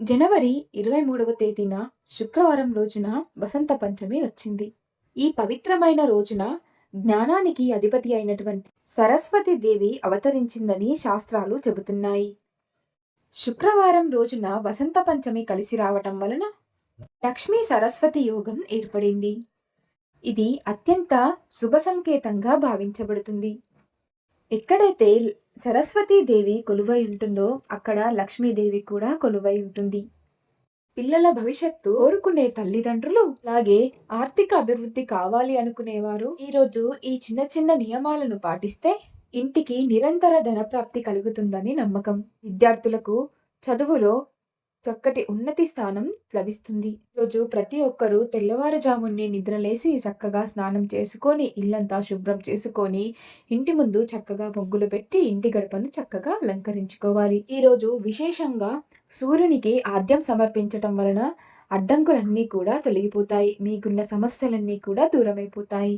జనవరి ఇరవై మూడవ తేదీన శుక్రవారం రోజున వసంత పంచమి వచ్చింది. ఈ పవిత్రమైన రోజున జ్ఞానానికి అధిపతి అయినటువంటి సరస్వతి దేవి అవతరించిందని శాస్త్రాలు చెబుతున్నాయి. శుక్రవారం రోజున వసంత పంచమి కలిసి రావటం వలన లక్ష్మీ సరస్వతి యోగం ఏర్పడింది. ఇది అత్యంత శుభ సంకేతంగా భావించబడుతుంది. ఎక్కడైతే సరస్వతీదేవి కొలువై ఉంటుందో అక్కడ లక్ష్మీదేవి కూడా కొలువై ఉంటుంది. పిల్లల భవిష్యత్తు కోరుకునే తల్లిదండ్రులు అలాగే ఆర్థిక అభివృద్ధి కావాలి అనుకునేవారు. ఈరోజు ఈ చిన్న చిన్న నియమాలను పాటిస్తే ఇంటికి నిరంతర ధనప్రాప్తి కలుగుతుందని నమ్మకం. విద్యార్థులకు చదువులో చక్కటి ఉన్నతి స్థానం లభిస్తుంది. రోజు ప్రతి ఒక్కరూ తెల్లవారుజామునే నిద్రలేసి చక్కగా స్నానం చేసుకొని ఇల్లంతా శుభ్రం చేసుకొని ఇంటి ముందు చక్కగా ముగ్గులు పెట్టి ఇంటి గడపను చక్కగా అలంకరించుకోవాలి. ఈరోజు విశేషంగా సూర్యునికి ఆద్యం సమర్పించటం వలన అడ్డంకులన్నీ కూడా తొలగిపోతాయి. మీకున్న సమస్యలన్నీ కూడా దూరమైపోతాయి.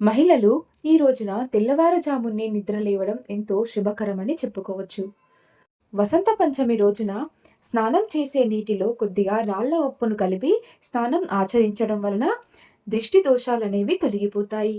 మహిళలు ఈ రోజున తెల్లవారుజామునే నిద్ర లేవడం ఎంతో శుభకరమని చెప్పుకోవచ్చు. వసంత పంచమి రోజున స్నానం చేసే నీటిలో కొద్దిగా రాళ్ళ ఉప్పును కలిపి స్నానం ఆచరించడం వలన దృష్టి దోషాలనేవి తొలగిపోతాయి.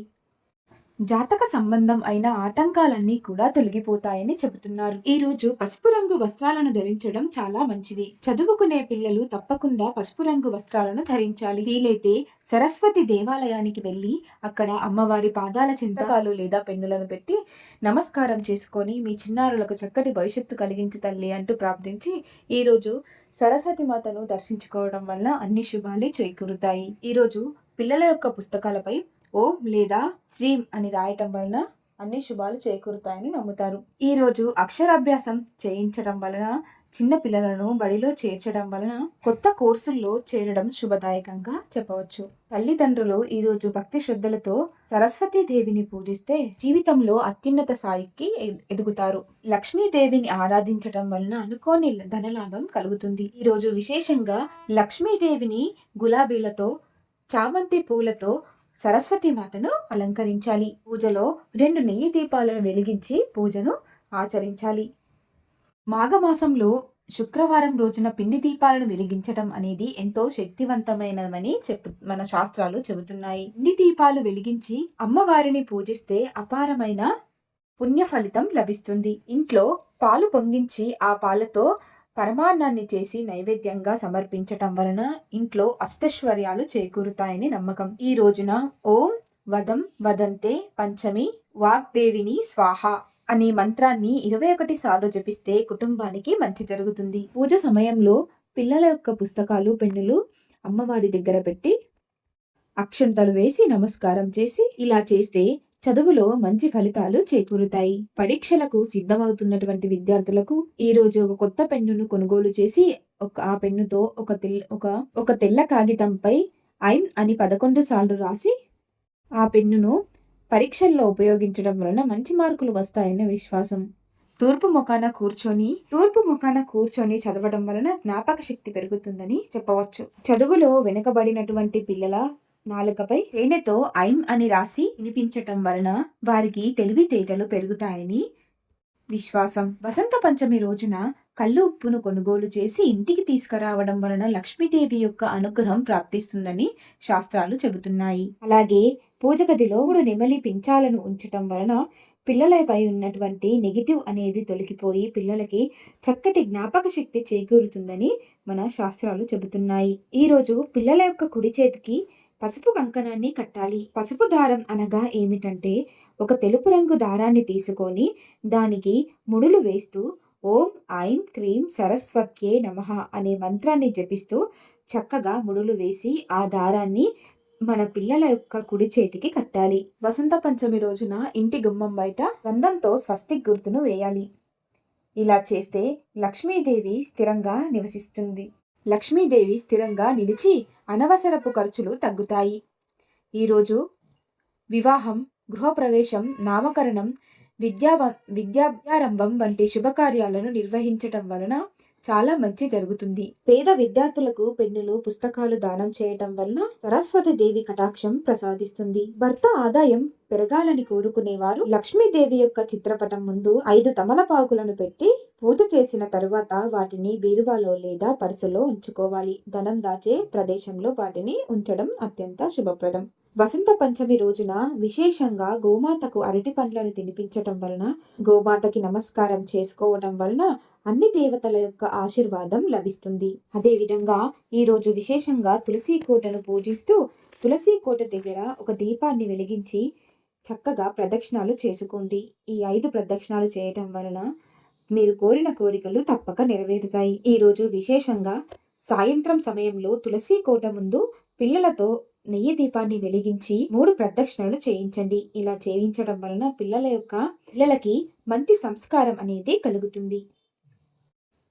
జాతక సంబంధం అయిన ఆటంకాలన్నీ కూడా తొలగిపోతాయని చెబుతున్నారు. ఈ రోజు పసుపు రంగు వస్త్రాలను ధరించడం చాలా మంచిది. చదువుకునే పిల్లలు తప్పకుండా పసుపు రంగు వస్త్రాలను ధరించాలి. వీలైతే సరస్వతి దేవాలయానికి వెళ్ళి అక్కడ అమ్మవారి పాదాల చింతకాలు లేదా పెన్నులను పెట్టి నమస్కారం చేసుకొని మీ చిన్నారులకు చక్కటి భవిష్యత్తు కలిగించు తల్లి అంటూ ప్రార్థించి ఈ రోజు సరస్వతి మాతను దర్శించుకోవడం వల్ల అన్ని శుభాలే చేకూరుతాయి. ఈ రోజు పిల్లల యొక్క పుస్తకాలపై ఓం లేదా శ్రీం అని రాయటం వలన అన్ని శుభాలు చేకూరుతాయని నమ్ముతారు. ఈరోజు అక్షరాభ్యాసం చేయించడం వలన చిన్న పిల్లలను బడిలో చేర్చడం వలన కొత్త కోర్సుల్లో చేరడం శుభదాయకంగా చెప్పవచ్చు. తల్లిదండ్రులు ఈరోజు భక్తి శ్రద్ధలతో సరస్వతీ దేవిని పూజిస్తే జీవితంలో అత్యున్నత స్థాయికి ఎదుగుతారు. లక్ష్మీదేవిని ఆరాధించడం వలన అనుకోని ధనలాభం కలుగుతుంది. ఈరోజు విశేషంగా లక్ష్మీదేవిని గులాబీలతో చామంతి పూలతో సరస్వతి మాతను అలంకరించాలి. పూజలో రెండు నెయ్యి దీపాలను వెలిగించి పూజను ఆచరించాలి. మాఘమాసంలో శుక్రవారం రోజున పిండి దీపాలను వెలిగించడం అనేది ఎంతో శక్తివంతమైనదని చెప్పు మన శాస్త్రాలు చెబుతున్నాయి. పిండి దీపాలు వెలిగించి అమ్మవారిని పూజిస్తే అపారమైన పుణ్య ఫలితం లభిస్తుంది. ఇంట్లో పాలు పొంగించి ఆ పాలతో పరమాన్నాన్ని చేసి నైవేద్యంగా సమర్పించటం వలన ఇంట్లో అష్టశ్వర్యాలు చేకూరుతాయని నమ్మకం. ఈ రోజున ఓం వదం వదంతే పంచమి వాగ్దేవిని స్వాహ అనే మంత్రాన్ని ఇరవై ఒకటి సార్లు జపిస్తే కుటుంబానికి మంచి జరుగుతుంది. పూజ సమయంలో పిల్లల యొక్క పుస్తకాలు పెన్నులు అమ్మవారి దగ్గర పెట్టి అక్షంతలు వేసి నమస్కారం చేసి ఇలా చేస్తే చదువులో మంచి ఫలితాలు చేకూరుతాయి. పరీక్షలకు సిద్ధమవుతున్నటువంటి విద్యార్థులకు ఈ రోజు ఒక కొత్త పెన్నును కొనుగోలు చేసి ఒక ఆ పెన్నుతో ఒక తెల్ల ఒక ఒక తెల్ల కాగితంపై ఐమ్ అని పదకొండు సార్లు రాసి ఆ పెన్నును పరీక్షల్లో ఉపయోగించడం వలన మంచి మార్కులు వస్తాయని విశ్వాసం. తూర్పు ముఖాన కూర్చొని తూర్పు ముఖాన కూర్చొని చదవడం వలన జ్ఞాపక శక్తి పెరుగుతుందని చెప్పవచ్చు. చదువులో వెనుకబడినటువంటి పిల్లల నాలుకపై తేనెతో ఐం అని రాసి వినిపించటం వలన వారికి తెలివితేటలు పెరుగుతాయని విశ్వాసం. వసంత పంచమి రోజున కళ్ళు ఉప్పును కొనుగోలు చేసి ఇంటికి తీసుకురావడం వలన లక్ష్మీదేవి యొక్క అనుగ్రహం ప్రాప్తిస్తుందని శాస్త్రాలు చెబుతున్నాయి. అలాగే పూజ గదిలో నెమలి పించాలను ఉంచటం వలన పిల్లలపై ఉన్నటువంటి నెగిటివ్ అనేది తొలగిపోయి పిల్లలకి చక్కటి జ్ఞాపక శక్తి చేకూరుతుందని మన శాస్త్రాలు చెబుతున్నాయి. ఈరోజు పిల్లల యొక్క కుడి చేతికి పసుపు కంకణాన్ని కట్టాలి. పసుపు దారం అనగా ఏమిటంటే ఒక తెలుపు రంగు దారాన్ని తీసుకొని దానికి ముడులు వేస్తూ ఓం ఐం క్రీం సరస్వత్యే నమః అనే మంత్రాన్ని జపిస్తూ చక్కగా ముడులు వేసి ఆ దారాన్ని మన పిల్లల యొక్క కుడి చేతికి కట్టాలి. వసంత పంచమి రోజున ఇంటి గుమ్మం బయట గంధంతో స్వస్తిక్ గుర్తును వేయాలి. ఇలా చేస్తే లక్ష్మీదేవి స్థిరంగా నివసిస్తుంది. లక్ష్మీదేవి స్థిరంగా నిలిచి అనవసరపు ఖర్చులు తగ్గుతాయి. ఈరోజు వివాహం గృహప్రవేశం నామకరణం విద్యా విద్యారంభం వంటి శుభకార్యాలను నిర్వహించటం వలన చాలా మంచి జరుగుతుంది. పేద విద్యార్థులకు పెన్నులు పుస్తకాలు దానం చేయటం వలన సరస్వతి దేవి కటాక్షం ప్రసాదిస్తుంది. భర్త ఆదాయం పెరగాలని కోరుకునేవారు. లక్ష్మీదేవి యొక్క చిత్రపటం ముందు ఐదు తమలపాకులను పెట్టి పూజ చేసిన తరువాత వాటిని బీరువాలో లేదా పరుసలో ఉంచుకోవాలి. ధనం దాచే ప్రదేశంలో వాటిని ఉంచడం అత్యంత శుభప్రదం. వసంత పంచమి రోజున విశేషంగా గోమాతకు అరటి పండ్లను తినిపించటం వలన గోమాతకి నమస్కారం చేసుకోవటం వలన అన్ని దేవతల యొక్క ఆశీర్వాదం లభిస్తుంది. అదేవిధంగా ఈరోజు విశేషంగా తులసి కోటను పూజిస్తూ తులసి కోట దగ్గర ఒక దీపాన్ని వెలిగించి చక్కగా ప్రదక్షిణాలు చేసుకోండి. ఈ ఐదు ప్రదక్షిణాలు చేయటం వలన మీరు కోరిన కోరికలు తప్పక నెరవేరుతాయి. ఈరోజు విశేషంగా సాయంత్రం సమయంలో తులసి కోట ముందు పిల్లలతో నెయ్యి దీపాన్ని వెలిగించి మూడు ప్రదక్షిణలు చేయించండి. ఇలా చేయించడం వలన పిల్లల యొక్క పిల్లలకి మంచి సంస్కారం అనేది కలుగుతుంది.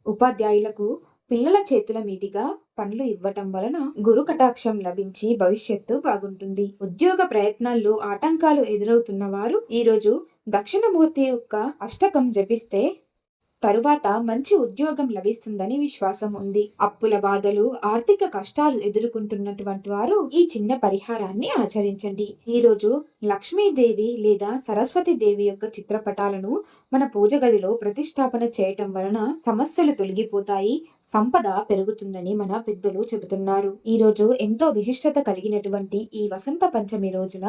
ఉపాధ్యాయులకు పిల్లల చేతుల మీదుగా పనులు ఇవ్వటం వలన గురు కటాక్షం లభించి భవిష్యత్తు బాగుంటుంది. ఉద్యోగ ప్రయత్నాల్లో ఆటంకాలు ఎదురవుతున్న వారు ఈరోజు దక్షిణమూర్తి యొక్క అష్టకం జపిస్తే తరువాత మంచి ఉద్యోగం లభిస్తుందని విశ్వాసం ఉంది. అప్పుల బాధలు ఆర్థిక కష్టాలు ఎదుర్కొంటున్నటువంటి వారు ఈ చిన్న పరిహారాన్ని ఆచరించండి. ఈరోజు లక్ష్మీదేవి లేదా సరస్వతి దేవి యొక్క చిత్రపటాలను మన పూజ గదిలో ప్రతిష్టాపన చేయటం వలన సమస్యలు తొలగిపోతాయి సంపద పెరుగుతుందని మన పెద్దలు చెబుతున్నారు. ఈ రోజు ఎంతో విశిష్టత కలిగినటువంటి ఈ వసంత పంచమి రోజున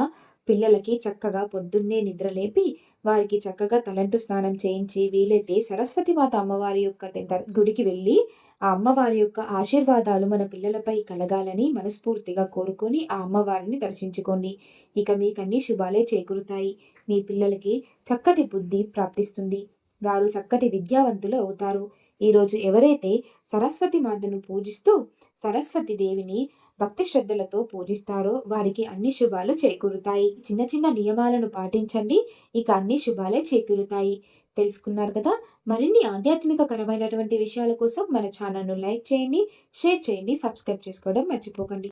పిల్లలకి చక్కగా పొద్దున్నే నిద్రలేపి వారికి చక్కగా తలంటు స్నానం చేయించి వీలైతే సరస్వతి మాత అమ్మవారి యొక్క ద- గుడికి వెళ్ళి ఆ అమ్మవారి యొక్క ఆశీర్వాదాలు మన పిల్లలపై కలగాలని మనస్ఫూర్తిగా కోరుకొని ఆ అమ్మవారిని దర్శించుకోండి. ఇక మీకన్నీ శుభాలే చేకూరుతాయి. మీ పిల్లలకి చక్కటి బుద్ధి ప్రాప్తిస్తుంది. వారు చక్కటి విద్యావంతులు అవుతారు. ఈరోజు ఎవరైతే సరస్వతి మాతను పూజిస్తూ సరస్వతి దేవిని భక్తి శ్రద్ధలతో పూజిస్తారో వారికి అన్ని శుభాలు చేకూరుతాయి. చిన్న చిన్న నియమాలను పాటించండి. ఇక అన్ని శుభాలే చేకూరుతాయి. తెలుసుకున్నారు కదా? మరిన్ని ఆధ్యాత్మికకరమైనటువంటి విషయాల కోసం మన ఛానల్ను లైక్ చేయండి షేర్ చేయండి సబ్స్క్రైబ్ చేసుకోవడం మర్చిపోకండి.